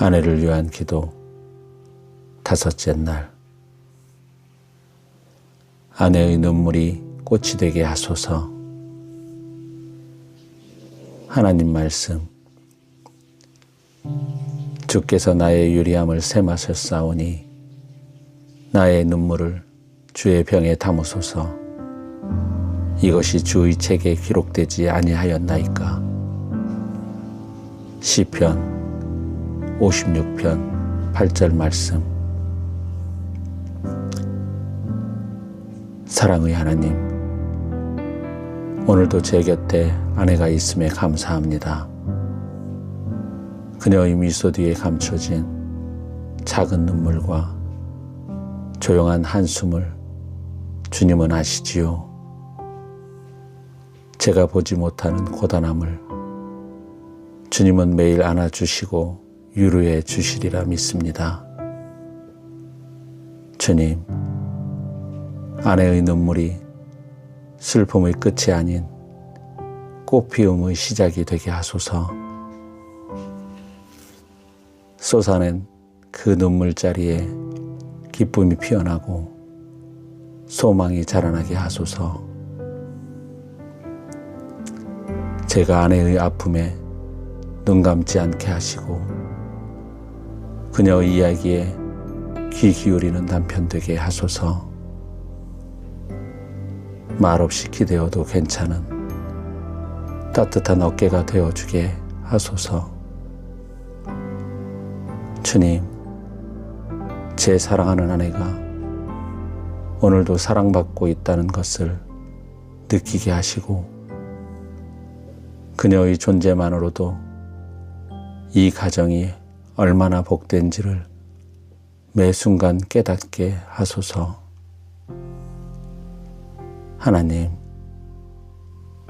아내를 위한 기도. 다섯째 날. 아내의 눈물이 꽃이 되게 하소서. 하나님 말씀. 주께서 나의 유리함을 샘하셨사오니 나의 눈물을 주의 병에 담으소서. 이것이 주의 책에 기록되지 아니하였나이까. 시편 56편 8절 말씀 사랑의 하나님 오늘도 제 곁에 아내가 있음에 감사합니다. 그녀의 미소 뒤에 감춰진 작은 눈물과 조용한 한숨을 주님은 아시지요. 제가 보지 못하는 고단함을 주님은 매일 안아주시고 위로해 주시리라 믿습니다. 주님, 아내의 눈물이 슬픔의 끝이 아닌 꽃피움의 시작이 되게 하소서. 쏟아낸 그 눈물 자리에 기쁨이 피어나고 소망이 자라나게 하소서. 제가 아내의 아픔에 눈 감지 않게 하시고 그녀의 이야기에 귀 기울이는 남편 되게 하소서. 말없이 기대어도 괜찮은 따뜻한 어깨가 되어주게 하소서. 주님, 제 사랑하는 아내가 오늘도 사랑받고 있다는 것을 느끼게 하시고 그녀의 존재만으로도 이 가정이 얼마나 복된지를 매 순간 깨닫게 하소서. 하나님,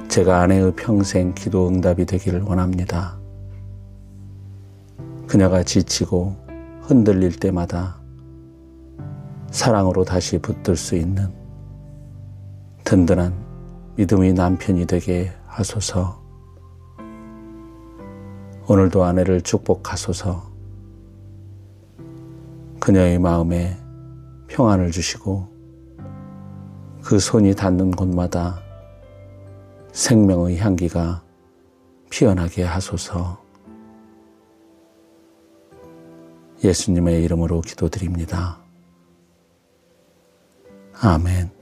제가 아내의 평생 기도 응답이 되기를 원합니다. 그녀가 지치고 흔들릴 때마다 사랑으로 다시 붙들 수 있는 든든한 믿음의 남편이 되게 하소서. 오늘도 아내를 축복하소서. 그녀의 마음에 평안을 주시고 그 손이 닿는 곳마다 생명의 향기가 피어나게 하소서. 예수님의 이름으로 기도드립니다. 아멘.